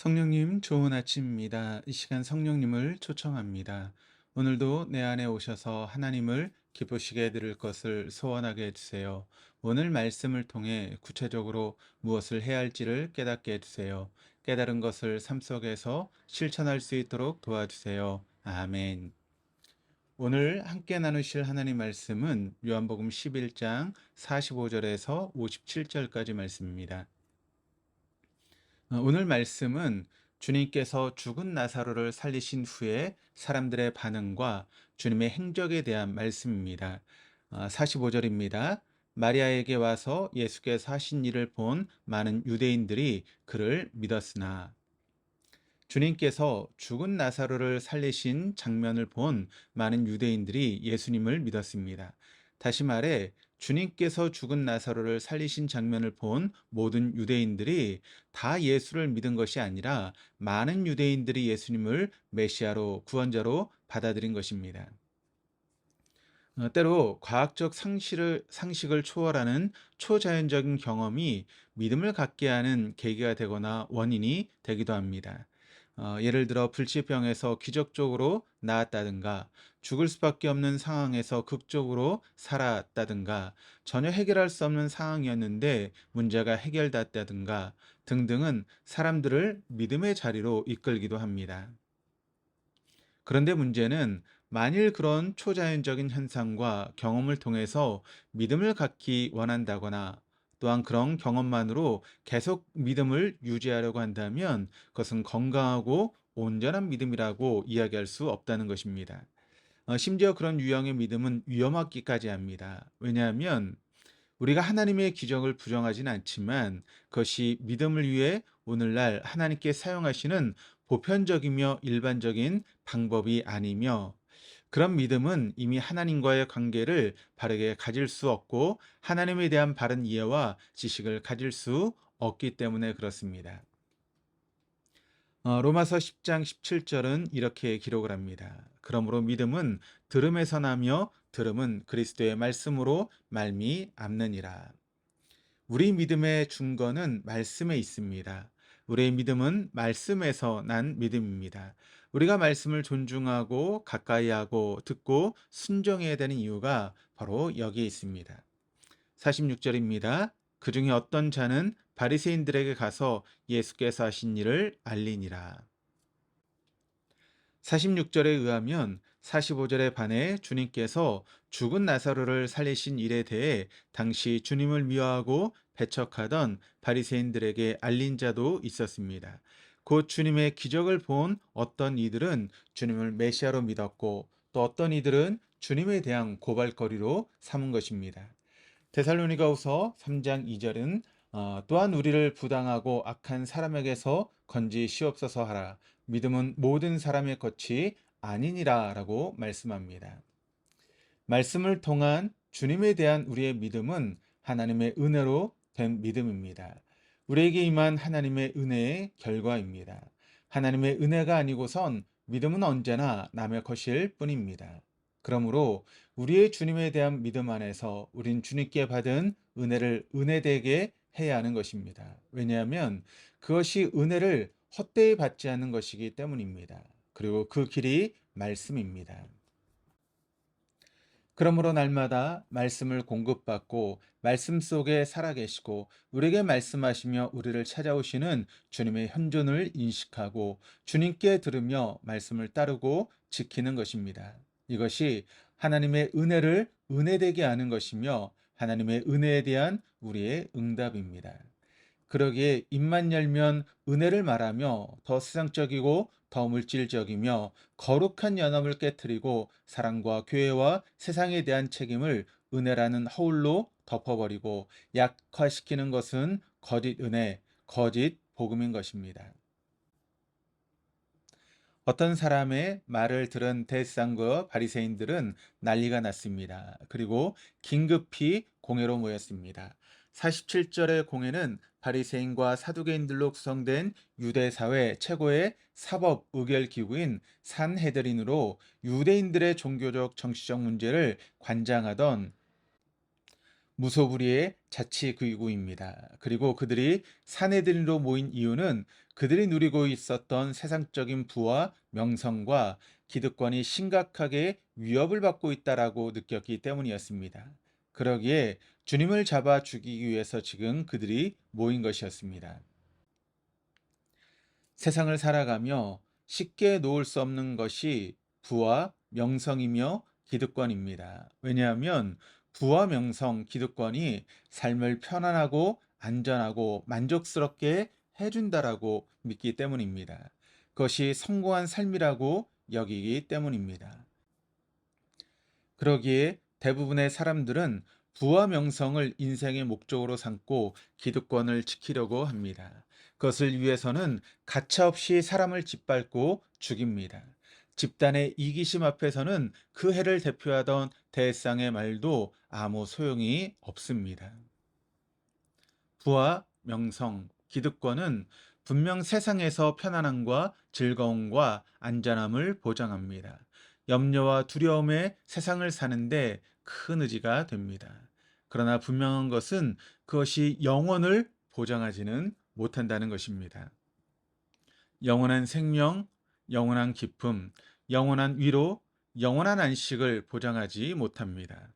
성령님, 좋은 아침입니다. 이 시간 성령님을 초청합니다. 오늘도 내 안에 오셔서 하나님을 기쁘시게 들을 것을 소원하게 해주세요. 오늘 말씀을 통해 구체적으로 무엇을 해야 할지를 깨닫게 해주세요. 깨달은 것을 삶 속에서 실천할 수 있도록 도와주세요. 아멘. 오늘 함께 나누실 하나님 말씀은 요한복음 11장 45절에서 57절까지 말씀입니다. 어, 오늘 말씀은 주님께서 죽은 나사로를 살리신 후에 사람들의 반응과 주님의 행적에 대한 말씀입니다. 45절입니다. 마리아에게 와서 예수께서 하신 일을 본 많은 유대인들이 그를 믿었으나 주님께서 죽은 나사로를 살리신 장면을 본 많은 유대인들이 예수님을 믿었습니다. 다시 말해 주님께서 죽은 나사로를 살리신 장면을 본 모든 유대인들이 다 예수를 믿은 것이 아니라 많은 유대인들이 예수님을 메시아로 구원자로 받아들인 것입니다. 어, 때로 과학적 상식을, 상식을 초월하는 초자연적인 경험이 믿음을 갖게 하는 계기가 되거나 원인이 되기도 합니다. 어, 예를 들어 불치병에서 기적적으로 나았다든가 죽을 수밖에 없는 상황에서 극적으로 살았다든가 전혀 해결할 수 없는 상황이었는데 문제가 해결됐다든가 등등은 사람들을 믿음의 자리로 이끌기도 합니다. 그런데 문제는 만일 그런 초자연적인 현상과 경험을 통해서 믿음을 갖기 원한다거나 또한 그런 경험만으로 계속 믿음을 유지하려고 한다면 그것은 건강하고 온전한 믿음이라고 이야기할 수 없다는 것입니다. 어, 심지어 그런 유형의 믿음은 위험하기까지 합니다. 왜냐하면 우리가 하나님의 기적을 부정하진 않지만 그것이 믿음을 위해 오늘날 하나님께 사용하시는 보편적이며 일반적인 방법이 아니며 그런 믿음은 이미 하나님과의 관계를 바르게 가질 수 없고 하나님에 대한 바른 이해와 지식을 가질 수 없기 때문에 그렇습니다. 어, 로마서 10장 17절은 이렇게 기록을 합니다. 그러므로 믿음은 들음에서 나며 들음은 그리스도의 말씀으로 말미암느니라. 우리 믿음의 중거는 말씀에 있습니다. 우리의 믿음은 말씀에서 난 믿음입니다. 우리가 말씀을 존중하고 가까이 하고 듣고 순종해야 되는 이유가 바로 여기에 있습니다. 46절입니다. 그 중에 어떤 자는 바리새인들에게 가서 예수께서 하신 일을 알리니라. 46절에 의하면 45절에 반해 주님께서 죽은 나사로를 살리신 일에 대해 당시 주님을 미워하고 배척하던 바리새인들에게 알린 자도 있었습니다. 곧 주님의 기적을 본 어떤 이들은 주님을 메시아로 믿었고 또 어떤 이들은 주님에 대한 고발거리로 삼은 것입니다. 데살로니가후서 3장 2절은 어, 또한 우리를 부당하고 악한 사람에게서 건지시옵소서 하라. 믿음은 모든 사람의 것이 아니니라 라고 말씀합니다. 말씀을 통한 주님에 대한 우리의 믿음은 하나님의 은혜로 된 믿음입니다. 우리에게 임한 하나님의 은혜의 결과입니다. 하나님의 은혜가 아니고선 믿음은 언제나 남의 것일 뿐입니다. 그러므로 우리의 주님에 대한 믿음 안에서 우린 주님께 받은 은혜를 은혜되게 해야 하는 것입니다. 왜냐하면 그것이 은혜를 헛되이 받지 않는 것이기 때문입니다. 그리고 그 길이 말씀입니다. 그러므로 날마다 말씀을 공급받고 말씀 속에 살아계시고 우리에게 말씀하시며 우리를 찾아오시는 주님의 현존을 인식하고 주님께 들으며 말씀을 따르고 지키는 것입니다. 이것이 하나님의 은혜를 은혜되게 하는 것이며 하나님의 은혜에 대한 우리의 응답입니다. 그러기에 입만 열면 은혜를 말하며 더 세상적이고 더 물질적이며 거룩한 연합을 깨뜨리고 사랑과 교회와 세상에 대한 책임을 은혜라는 허울로 덮어버리고 약화시키는 것은 거짓 은혜, 거짓 복음인 것입니다. 어떤 사람의 말을 들은 대상과 바리새인들은 난리가 났습니다. 그리고 긴급히 공회로 모였습니다. 47절의 공회는 바리새인과 사두개인들로 구성된 유대 사회 최고의 사법 의결 기구인 산헤드린으로 유대인들의 종교적 정치적 문제를 관장하던 무소불위의 자치구구입니다. 그리고 그들이 사내들로 모인 이유는 그들이 누리고 있었던 세상적인 부와 명성과 기득권이 심각하게 위협을 받고 있다라고 느꼈기 때문이었습니다. 그러기에 주님을 잡아 죽이기 위해서 지금 그들이 모인 것이었습니다. 세상을 살아가며 쉽게 놓을 수 없는 것이 부와 명성이며 기득권입니다. 왜냐하면 부와 명성, 기득권이 삶을 편안하고 안전하고 만족스럽게 해준다라고 믿기 때문입니다. 그것이 성공한 삶이라고 여기기 때문입니다. 그러기에 대부분의 사람들은 부와 명성을 인생의 목적으로 삼고 기득권을 지키려고 합니다. 그것을 위해서는 가차없이 사람을 짓밟고 죽입니다. 집단의 이기심 앞에서는 그 해를 대표하던 대상의 말도 아무 소용이 없습니다. 부와 명성, 기득권은 분명 세상에서 편안함과 즐거움과 안전함을 보장합니다. 염려와 두려움에 세상을 사는데 큰 의지가 됩니다. 그러나 분명한 것은 그것이 영원을 보장하지는 못한다는 것입니다. 영원한 생명, 영원한 기쁨, 영원한 위로, 영원한 안식을 보장하지 못합니다.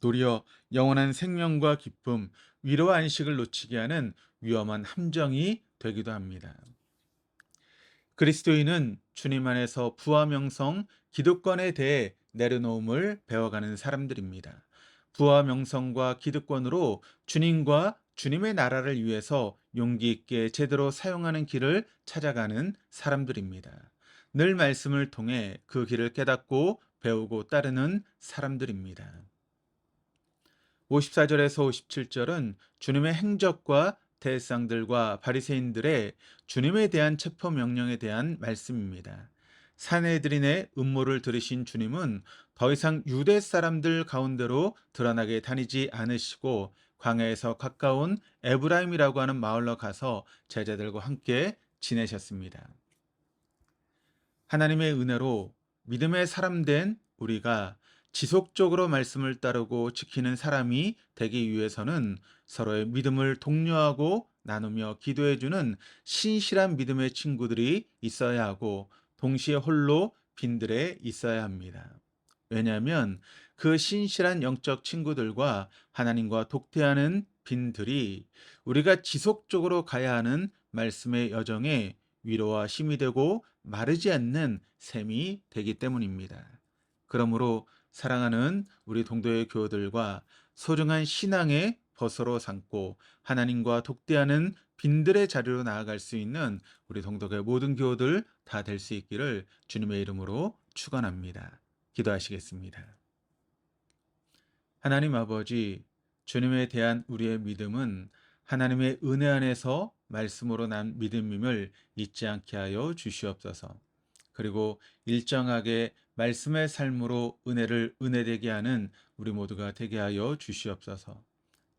도리어 영원한 생명과 기쁨, 위로와 안식을 놓치게 하는 위험한 함정이 되기도 합니다. 그리스도인은 주님 안에서 부와 명성, 기득권에 대해 내려놓음을 배워가는 사람들입니다. 부와 명성과 기득권으로 주님과 주님의 나라를 위해서 용기 있게 제대로 사용하는 길을 찾아가는 사람들입니다. 늘 말씀을 통해 그 길을 깨닫고 배우고 따르는 사람들입니다. 54절에서 57절은 주님의 행적과 대상들과 바리새인들의 주님에 대한 체포 명령에 대한 말씀입니다. 사내들인의 음모를 들으신 주님은 더 이상 유대 사람들 가운데로 드러나게 다니지 않으시고 광야에서 가까운 에브라임이라고 하는 마을로 가서 제자들과 함께 지내셨습니다. 하나님의 은혜로 믿음의 사람 된 우리가 지속적으로 말씀을 따르고 지키는 사람이 되기 위해서는 서로의 믿음을 독려하고 나누며 기도해주는 신실한 믿음의 친구들이 있어야 하고 동시에 홀로 빈들에 있어야 합니다. 왜냐하면 그 신실한 영적 친구들과 하나님과 독대하는 빈들이 우리가 지속적으로 가야 하는 말씀의 여정에 위로와 힘이 되고 마르지 않는 셈이 되기 때문입니다. 그러므로 사랑하는 우리 동도의 교우들과 소중한 신앙의 벗으로 삼고 하나님과 독대하는 빈들의 자리로 나아갈 수 있는 우리 동덕의 모든 교우들 다 될 수 있기를 주님의 이름으로 축원합니다. 기도하시겠습니다. 하나님 아버지, 주님에 대한 우리의 믿음은 하나님의 은혜 안에서 말씀으로 난 믿음임을 잊지 않게 하여 주시옵소서. 그리고 일정하게 말씀의 삶으로 은혜를 은혜되게 하는 우리 모두가 되게 하여 주시옵소서.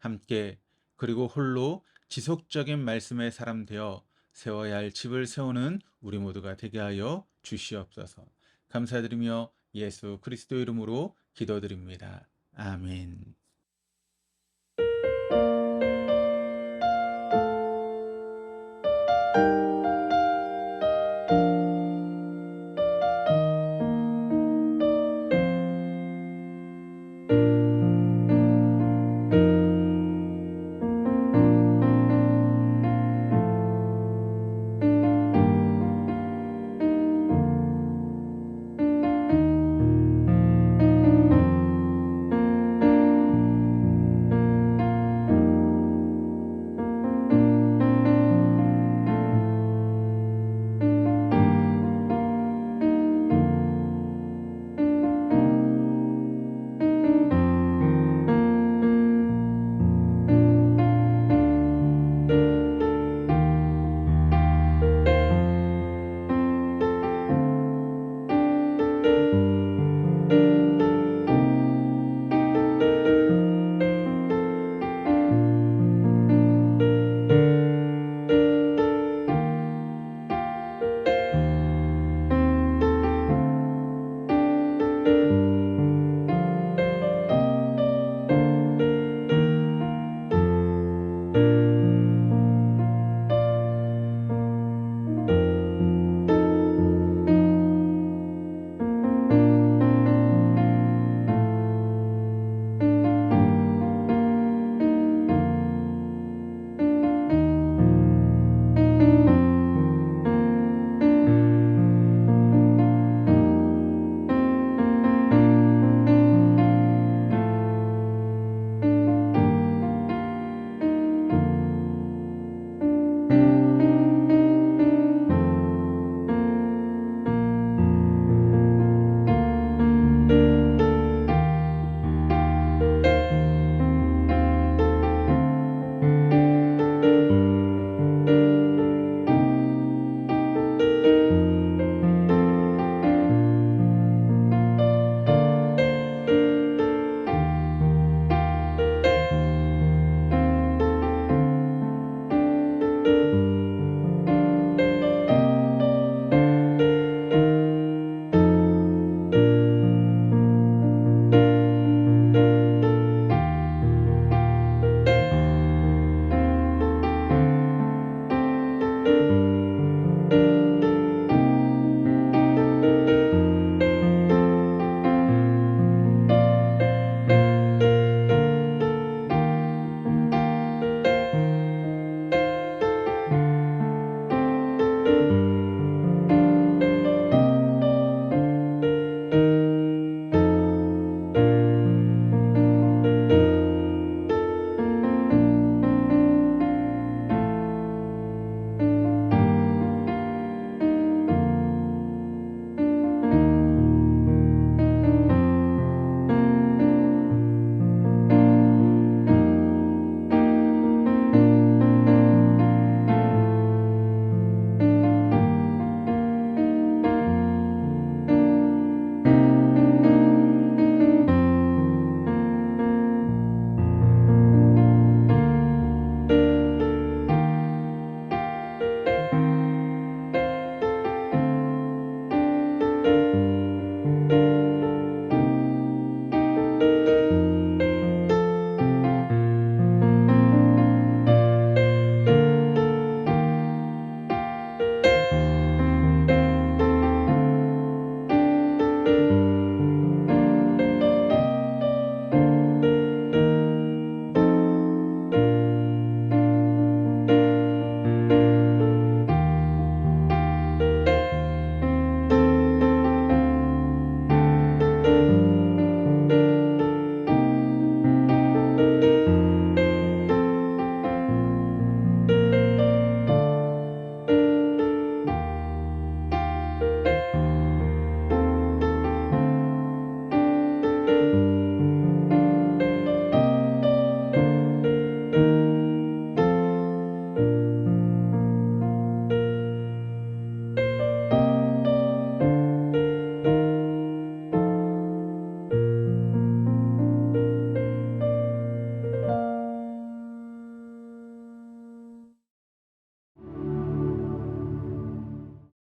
함께 그리고 홀로 지속적인 말씀의 사람 되어 세워야 할 집을 세우는 우리 모두가 되게 하여 주시옵소서. 감사드리며 예수 그리스도 이름으로 기도드립니다. 아멘.